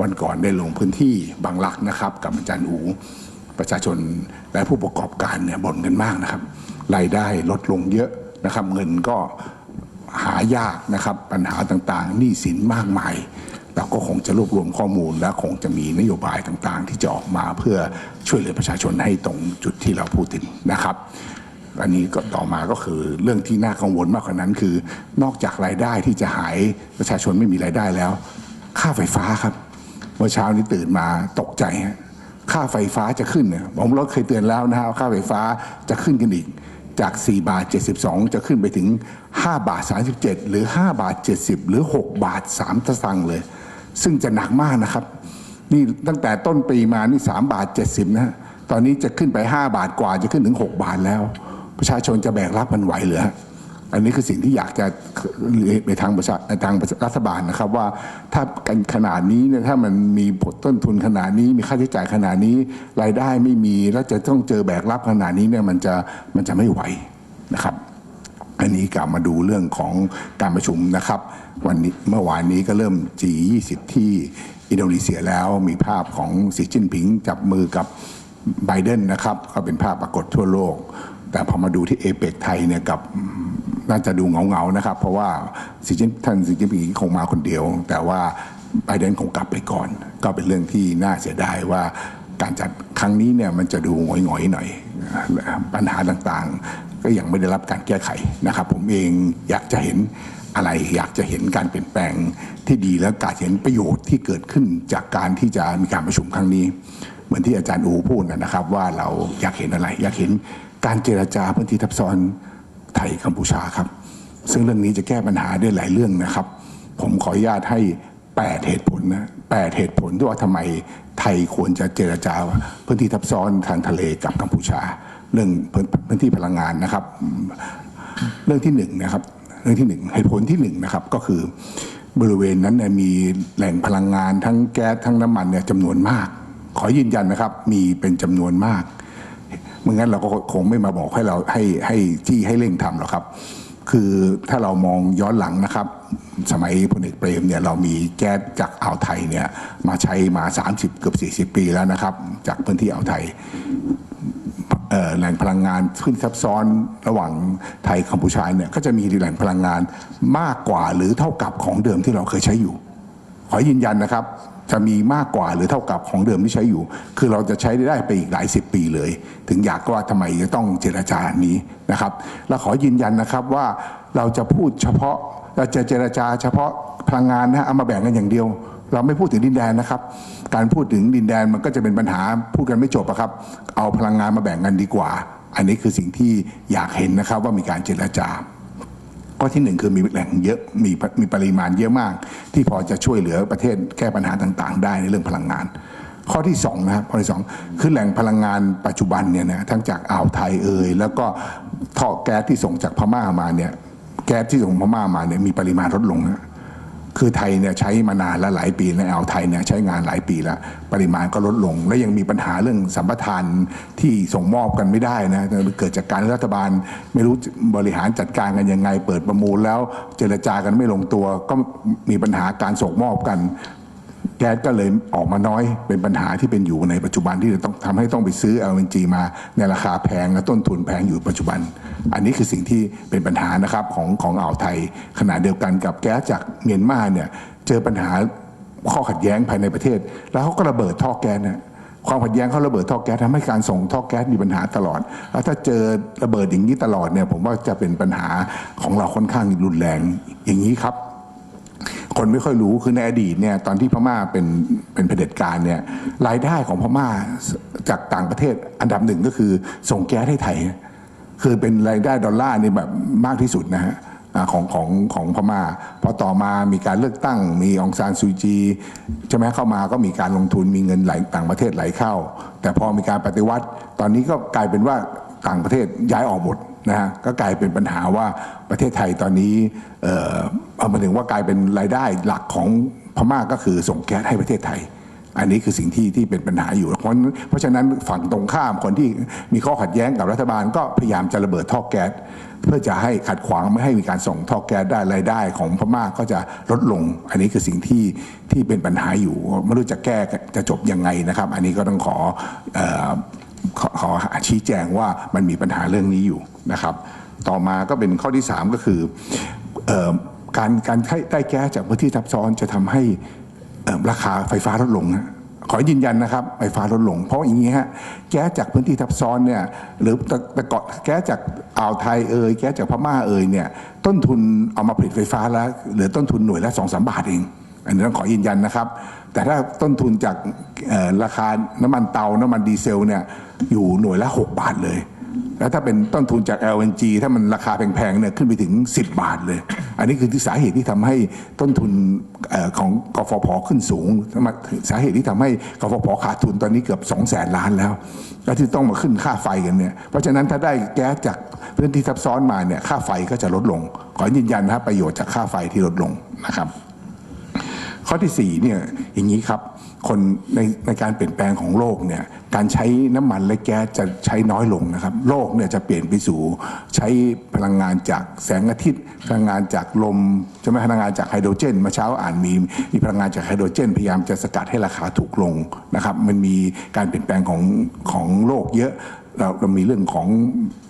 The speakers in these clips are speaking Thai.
วันก่อนได้ลงพื้นที่บางลักนะครับ กับอาจารย์อูประชาชนและผู้ประกอบการเนี่ยบ่นกันมากนะครับรายได้ลดลงเยอะนะครับ เงินก็หายากนะครับปัญหาต่างๆหนี้สินมากมายเราก็คงจะรวบรวมข้อมูลและคงจะมีนโยบายต่างๆ ที่จะออกมาเพื่อช่วยเหลือประชาชนให้ตรงจุดที่เราพูดถึงนะครับอันนี้ก็ต่อมาก็คือเรื่องที่น่ากังวลมากกว่านั้นคือ นอกจากรายได้ที่จะหายประชาชนไม่มีรายได้แล้ว ค่าไฟฟ้าครับ เมื่อเช้านี้ตื่นมาตกใจค่าไฟฟ้าจะขึ้นผมรถเคยเตือนแล้วนะฮะว่าค่าไฟฟ้าจะขึ้นกันอีก จาก 4 บาท 72 จะขึ้นไปถึง 5 บาท 37 หรือ 5 บาท 70 หรือ 6 บาท3ตะสังเลย ซึ่งจะหนักมากนะครับ นี่ตั้งแต่ต้นปีมานี่ 3 บาท 70 นะตอนนี้จะขึ้นไป 5 บาทกว่าจะขึ้นถึง 6 บาทแล้ว ประชาชนจะแบกรับมันไหวเหรือฮะ อันนี้คือสิ่งที่อยากจะไปทางประชาทางรัฐบาลนะครับ ว่าถ้ากันขนาดนี้เนี่ยถ้ามันมีผลต้นทุนขนาดนี้ มีค่าใช้จ่ายขนาดนี้ รายได้ไม่มีแล้วจะต้องเจอแบกรับขนาดนี้เนี่ยมันจะมันจะไม่ไหวนะครับอันนี้กลับมาดูเรื่องของการประชุมนะครับ วันนี้เมื่อวานนี้ก็เริ่ม G20 ที่อินโดนีเซียแล้วมีภาพของสีจิ้นผิงจับมือกับไบเดนนะครับ ก็เป็นภาพปรากฏทั่วโลก แต่พอมาดูที่เอเปกไทยเนี่ยกับ น่าจะดูเงาๆนะครับ เพราะว่าสีจิ้นท่านสีจิ้นผิงคงมาคนเดียว แต่ว่าไบเดนคงกลับไปก่อน ก็เป็นเรื่องที่น่าเสียดายว่าการจัดครั้งนี้เนี่ยมันจะดูหงอยๆหน่อย ปัญหาต่างๆ ก็ยังไม่ได้รับการแก้ไขนะครับ ผมเองอยากจะเห็นอะไรอยากจะเห็นการเปลี่ยนแปลงที่ดีและการเห็นประโยชน์ที่เกิดขึ้นจากการที่จะมีการประชุมครั้งนี้ เหมือนที่อาจารย์อูพูดนะครับ ว่าเราอยากเห็นอะไร อยากเห็นการเจรจาพื้นที่ทับซ้อน ไทยกัมพูชาครับ ซึ่งเรื่องนี้จะแก้ปัญหาได้หลายเรื่องนะครับ ผมขออนุญาตให้ 8 เหตุผลนะแปดเหตุผลที่ว่าทำไมไทยควรจะเจรจาพื้นที่ทับซ้อนทางทะเลกับกัมพูชา เรื่องพื้นพื้นที่พลังงานนะครับ เรื่องที่หนึ่งนะครับ เรื่องที่หนึ่งเหตุผลที่หนึ่งนะครับก็คือบริเวณนั้นเนี่ยมีแหล่งพลังงานทั้งแก๊สทั้งน้ำมันเนี่ยจำนวนมาก ขอยืนยันนะครับ มีเป็นจำนวนมาก มื่องั้นเราก็คงไม่มาบอกให้เราให้ให้ที่ให้เร่งทำหรอกครับ คือถ้าเรามองย้อนหลังนะครับ สมัยพลเอกเปรมเนี่ยเรามีแก๊สจากอ่าวไทยเนี่ยมาใช้มา 30 เกือบ 40 ปีแล้วนะครับ จากพื้นที่อ่าวไทยแหล่งพลังงานขึ้นซับซ้อนระหว่างไทยกัมพูชาเนี่ยก็จะมีแหล่งพลังงานมากกว่าหรือเท่ากับของเดิมที่เราเคยใช้อยู่ ขอยืนยันนะครับ จะมีมากกว่าหรือเท่ากับของเดิมที่ใช้อยู่ คือเราจะใช้ได้ไปอีกหลายสิบปีเลย ถึงอยากว่าทำไมจะต้องเจรจาอันนี้นะครับ และขอยืนยันนะครับว่าเราจะพูดเฉพาะเราจะเจรจาเฉพาะพลังงานนะฮะเอามาแบ่งกันอย่างเดียว เราไม่พูดถึงดินแดนนะครับ การพูดถึงดินแดนมันก็จะเป็นปัญหาพูดกันไม่จบอะครับ เอาพลังงานมาแบ่งกันดีกว่า อันนี้คือสิ่งที่อยากเห็นนะครับว่ามีการเจรจา ข้อที่หนึ่งคือมีแหล่งเยอะมีมีปริมาณเยอะมาก ที่พอจะช่วยเหลือประเทศแก้ปัญหาต่าง ๆ ได้ในเรื่องพลังงาน ข้อที่สองนะครับข้อที่สองคือแหล่งพลังงานปัจจุบันเนี่ยนะทั้งจากอ่าวไทยเอ่ยแล้วก็ท่อแก๊สที่ส่งจากพม่ามาเนี่ยแก๊สที่ส่งพม่ามาเนี่ยมีปริมาณลดลงนะ คือไทยเนี่ยใช้มานานและหลายปีแล้วอ่าไทยเนี่ยใช้งานหลายปีแล้วปริมาณก็ลดลง และยังมีปัญหาเรื่องสัมปทานที่ส่งมอบกันไม่ได้นะเกิดจากการรัฐบาลไม่รู้บริหารจัดการกันยังไง เปิดประมูลแล้วเจรจากันไม่ลงตัวก็มีปัญหาการส่งมอบกัน แก๊สก็เลยออกมาน้อยเป็นปัญหาที่เป็นอยู่ในปัจจุบันที่จะต้องทำให้ต้องไปซื้อ LNG มาในราคาแพงและต้นทุนแพงอยู่ปัจจุบัน อันนี้คือสิ่งที่เป็นปัญหานะครับของของอ่าวไทย ขณะเดียวกันกับแก๊สจากเมียนมาเนี่ยเจอปัญหาข้อขัดแย้งภายในประเทศ แล้วเขาก็ระเบิดท่อแก๊สนะความขัดแย้งเขาระเบิดท่อแก๊สทำให้การส่งท่อแก๊สมีปัญหาตลอด แล้วถ้าเจอระเบิดอย่างนี้ตลอดเนี่ยผมว่าจะเป็นปัญหาของเราค่อนข้างรุนแรงอย่างนี้ครับ คนไม่ค่อยรู้คือในอดีตเนี่ยตอนที่พม่าเป็นเป็นเผด็จการเนี่ยรายได้ของพม่าจากต่างประเทศอันดับหนึ่งก็คือส่งแก๊สให้ไทย คือเป็นรายได้ดอลลาร์นี่แบบมากที่สุดนะฮะของของของพม่าพอต่อมามีการเลือกตั้ง มีองซานซูจีใช่ไหมเข้ามาก็มีการลงทุนมีเงินไหลต่างประเทศไหลเข้า แต่พอมีการปฏิวัติ ตอนนี้ก็กลายเป็นว่าต่างประเทศย้ายออกหมดนะฮะก็กลายเป็นปัญหาว่าประเทศไทยตอนนี้ เอามาถึงว่ากลายเป็นรายได้หลักของพม่าก็คือส่งแก๊สให้ประเทศไทย อันนี้คือสิ่งที่ที่เป็นปัญหาอยู่ เพราะเพราะฉะนั้นฝั่งตรงข้ามคนที่มีข้อขัดแย้งกับรัฐบาล ก็พยายามจะระเบิดท่อแก๊สเพื่อจะให้ขัดขวางไม่ให้มีการส่งท่อแก๊สได้รายได้ของพม่าก็จะลดลง อันนี้คือสิ่งที่ที่เป็นปัญหาอยู่ไม่รู้จะแก้จะจบยังไงนะครับ อันนี้ก็ต้องขออขอขอชี้แจงว่ามันมีปัญหาเรื่องนี้อยู่นะครับ ต่อมาก็เป็นข้อที่ 3 ก็คืออ การการได้แก๊สจากพื้นที่ทับซ้อนจะทำให้ราคาไฟฟ้าลดลงนะขอยืนยันนะครับไฟฟ้าลดลง เพราะอย่างนี้ฮะแก๊สจากพื้นที่ทับซ้อนเนี่ยหรือแต่แตก่อนแก๊สจากอ่าวไทยเอ่ยแก๊สจากพม่าเอ่ยเนี่ยต้นทุนเอามาผลิตไฟฟ้าแล้วเหลือต้นทุนหน่วยละสองสามบาทเอง อันนี้ต้องขอยืนยันนะครับ แต่ถ้าต้นทุนจากราคาน้ำมันเตาน้ำมันดีเซลเนี่ยอยู่หน่วยละ 6 บาทเลย แล้วถ้าเป็นต้นทุนจาก LNG ถ้ามันราคาแพงๆเนี่ยขึ้นไปถึง 10 บาทเลย อันนี้คือที่สาเหตุที่ทำให้ต้นทุนอของกฟผขึ้นสูง สาเหตุที่ทำให้กฟผขาดทุนตอนนี้เกือบ 2 0 0แสนล้านแล้ว แล้วที่ต้องมาขึ้นค่าไฟกันเนี่ย เพราะฉะนั้นถ้าได้แก๊สจากพื้นที่ซับซ้อนมาเนี่ยค่าไฟก็จะลดลง ขอยืนยันนะครับประโยชน์จากค่าไฟที่ลดลงนะครับ ข้อที่สี่เนี่ยอย่างนี้ครับ คนในในการเปลี่ยนแปลงของโลกเนี่ยการใช้น้ำมันและแก๊สจะใช้น้อยลงนะครับ โลกเนี่ยจะเปลี่ยนไปสู่ใช้พลังงานจากแสงอาทิตย์ พลังงานจากลมจะไม่พลังงานจากไฮโดรเจนเมาเช้าอ่านมีมีพลังงานจากไฮโดรเจน พยายามจะสกัดให้ราคาถูกลงนะครับมันมีการเปลี่ยนแปลงของของโลกเยอะเราเรามีเรื่องของ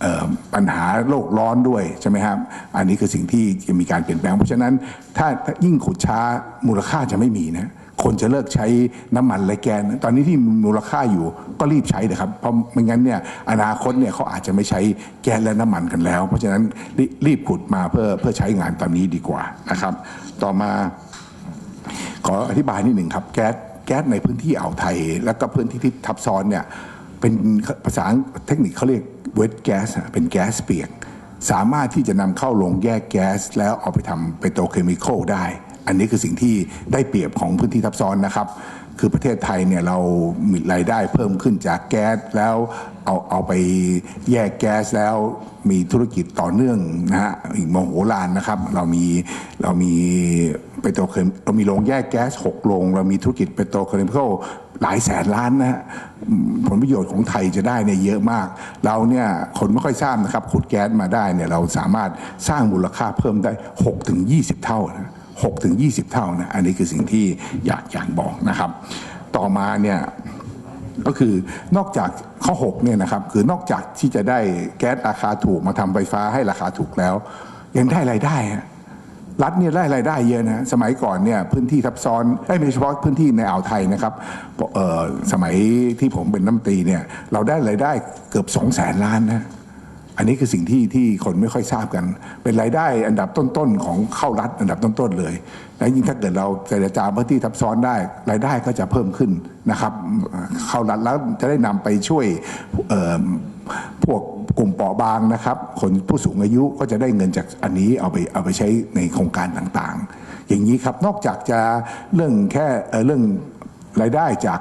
ออปัญหาโลกร้อนด้วยใช่ไหมครับ อันนี้คือสิ่งที่จะมีการเปลี่ยนแปลง เพราะฉะนั้นถ้าถ้ายิ่งขุดช้ามูลค่าจะไม่มีนะ คนจะเลิกใช้น้ำมันและแก๊สตอนนี้ที่มูลค่าอยู่ก็รีบใช้นะครับ เพราะไม่งั้นเนี่ยอนาคตเนี่ยเขาอาจจะไม่ใช้แก๊สและน้ำมันกันแล้ว เพราะฉะนั้นรีรีบขุดมาเพื่อเพื่อใช้งานตอนนี้ดีกว่านะครับ ต่อมา ขออธิบายนิดหนึ่งครับแก๊สแก๊สในพื้นที่อ่าวไทย แล้วก็พื้นที่ที่ทับซ้อนเนี่ยเป็นภาษาเทคนิคเขาเรียกเวทแก๊สเป็นแก๊สเปียกสามารถที่จะนำเข้าโรงแยกแก๊ส แล้วเอาไปทำเป็นโตเคมีคอลได้ อันนี้คือสิ่งที่ได้เปรียบของพื้นที่ทับซ้อนนะครับ คือประเทศไทยเนี่ยเรามีรายได้เพิ่มขึ้นจากแก๊สแล้วเอาเอาไปแยกแก๊สแล้วมีธุรกิจต่อเนื่องนะฮะอีกมโหฬารนะครับ เรามีเรามีเปโตเคมเรามีโรงแยกแก๊สหกโรงเรามีธุรกิจเปโตเคมีคอลหลายแสนล้านนะฮะผลประโยชน์ของไทยจะได้เนี่ยเยอะมาก เราเนี่ยคนไม่ค่อยทราบนะครับขุดแก๊สมาได้เนี่ยเราสามารถสร้างมูลค่าเพิ่มได้6ถึง20 เท่านะ 6ถึง20 เท่านะอันนี้คือสิ่งที่อยากอยากบอกนะครับ ต่อมาเนี่ยก็คือนอกจากข้อ6เนี่ยนะครับคือนอกจากที่จะได้แก๊สราคาถูกมาทำไฟฟ้าให้ราคาถูกแล้ว ยังได้รายได้รัฐเนี่ยได้รายได้เยอะนะสมัยก่อนเนี่ยพื้นที่ทับซ้อนไม่เฉพาะพื้นที่ในอ่าวไทยนะครับสมัยที่ผมเป็นน้ำตีเนี่ยเราได้รายได้เกือบ2 0 0แสนล้านนะ อันนี้คือสิ่งที่ที่คนไม่ค่อยทราบกัน เป็นรายได้อันดับต้นๆของเข้ารัฐอันดับต้นๆเลยและยิ่งถ้าเกิดเราเจรจาพื้นที่ทับซ้อนได้ รายได้ก็จะเพิ่มขึ้นนะครับ เข้ารัฐแล้วจะได้นำไปช่วยพวกกลุ่มเปราะบางนะครับ คนผู้สูงอายุก็จะได้เงินจากอันนี้เอาไปเอาไปใช้ในโครงการต่างๆ อย่างนี้ครับนอกจากจะเรื่องแค่เเรื่องรายได้จาก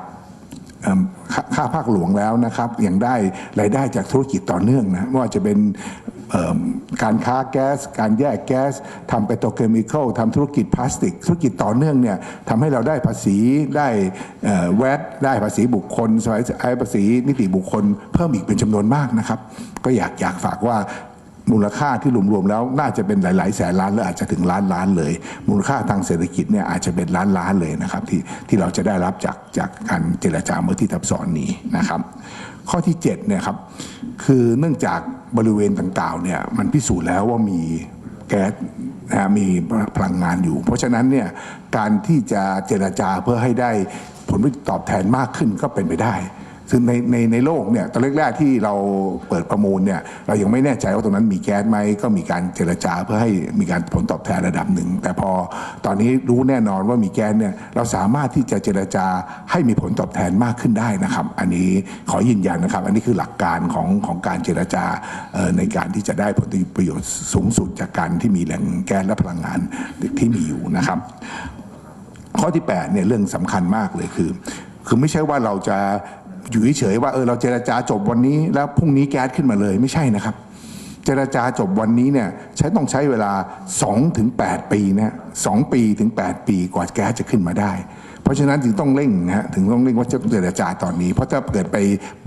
ค่าภาคหลวงแล้วนะครับยังได้รายได้จากธุรกิจต่อเนื่องนะไม่ว่าจะเป็นการค้าแก๊ส การแยกแก๊สทำเปโตรเคมีคอลทำธุรกิจพลาสติก ธุรกิจต่อเนื่องเนี่ยทำให้เราได้ภาษีได้แวดได้ภาษีบุคคลสมัยไอภาษีนิติบุคคลเพิ่มอีกเป็นจำนวนมากนะครับ ก็อยากอยากฝากว่า มูลค่าที่รวมๆแล้วน่าจะเป็นหลาย ๆ แสนล้านหรืออาจจะถึงล้านล้านเลย มูลค่าทางเศรษฐกิจเนี่ยอาจจะเป็นล้านล้านเลยนะครับที่ที่เราจะได้รับจากจากการเจรจาเมื่อที่ทับซ้อนนี้นะครับ ข้อที่7เนี่ยครับคือเนื่องจากบริเวณต่างๆเนี่ยมันพิสูจน์แล้วว่ามีแก๊สนะมีพลังงานอยู่ เพราะฉะนั้นเนี่ยการที่จะเจรจาเพื่อให้ได้ผลตอบแทนมากขึ้นก็เป็นไปได้ ซึ่งในในในโลกเนี่ยตอนแรกๆที่เราเปิดประมูลเนี่ยเรายังไม่แน่ใจว่าตรงนั้นมีแก๊สไหมก็มีการเจรจาเพื่อให้มีการผลตอบแทนระดับหนึ่ง แต่พอตอนนี้รู้แน่นอนว่ามีแก๊สเนี่ยเราสามารถที่จะเจรจาให้มีผลตอบแทนมากขึ้นได้นะครับ อันนี้ขอยืนยันนะครับ อันนี้คือหลักการของของการเจรจาในการที่จะได้ผลประโยชน์สูงสุดจากการที่มีแหล่งแก๊สและพลังงานที่มีอยู่นะครับ ข้อที่8เนี่ยเรื่องสำคัญมากเลยคือ คือไม่ใช่ว่าเราจะ อยู่เฉยๆว่าเออเราเจรจาจบวันนี้ แล้วพรุ่งนี้แก๊สขึ้นมาเลยไม่ใช่นะครับ เจรจาจบวันนี้เนี่ยใช้ต้องใช้เวลา2ถึง8ปีนะสองปีถึง 8 ปีกว่าแก๊สจะขึ้นมาได้ เพราะฉะนั้นจึงต้องเร่งนะฮะถึงต้องเร่งว่าจะเจรจาตอนนี้ เพราะถ้าเกิดไป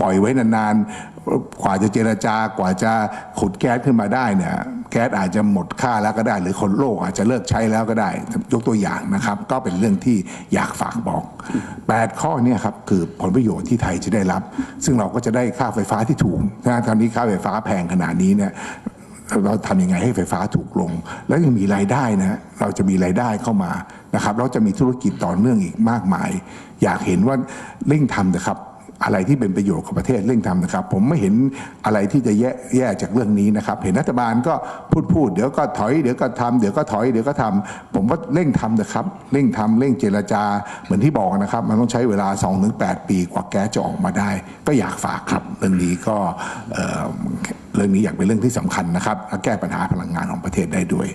ปล่อยไว้นานๆกว่าจะเจรจากว่าจะขุดแก๊สขึ้นมาได้เนี่ยแก๊สอาจจะหมดค่าแล้วก็ได้ หรือคนโลกอาจจะเลิกใช้แล้วก็ได้ ยกตัวอย่างนะครับ ก็เป็นเรื่องที่อยากฝากบอก 8 ข้อเนี่ยครับคือผลประโยชน์ที่ไทยจะได้รับ ซึ่งเราก็จะได้ค่าไฟฟ้าที่ถูกนะตอนนี้ค่าไฟฟ้าแพงขนาดนี้เนี่ย เราทำยังไงให้ไฟฟ้าถูกลง แล้วยังมีรายได้นะเราจะมีรายได้เข้ามานะครับเราจะมีธุรกิจต่อเนื่องอีกมากมาย อยากเห็นว่าเร่งทำนะครับ อะไรที่เป็นประโยชน์กับประเทศเร่งทำนะครับ ผมไม่เห็นอะไรที่จะแย่แย่จากเรื่องนี้นะครับ เห็นรัฐบาลก็พูดพูดเดี๋ยวก็ถอยเดี๋ยวก็ทำเดี๋ยวก็ถอยเดี๋ยวก็ทำผมว่าเร่งทำนะครับเร่งทำเร่งเจรจาเหมือนที่บอกนะครับ มันต้องใช้เวลา 2-8 ปีกว่าแก๊สจะออกมาได้ ก็อยากฝากครับ เรื่องนี้ก็เอ่อเรื่องนี้อยากเป็นเรื่องที่สำคัญนะครับและแก้ปัญหาพลังงานของประเทศได้ด้วย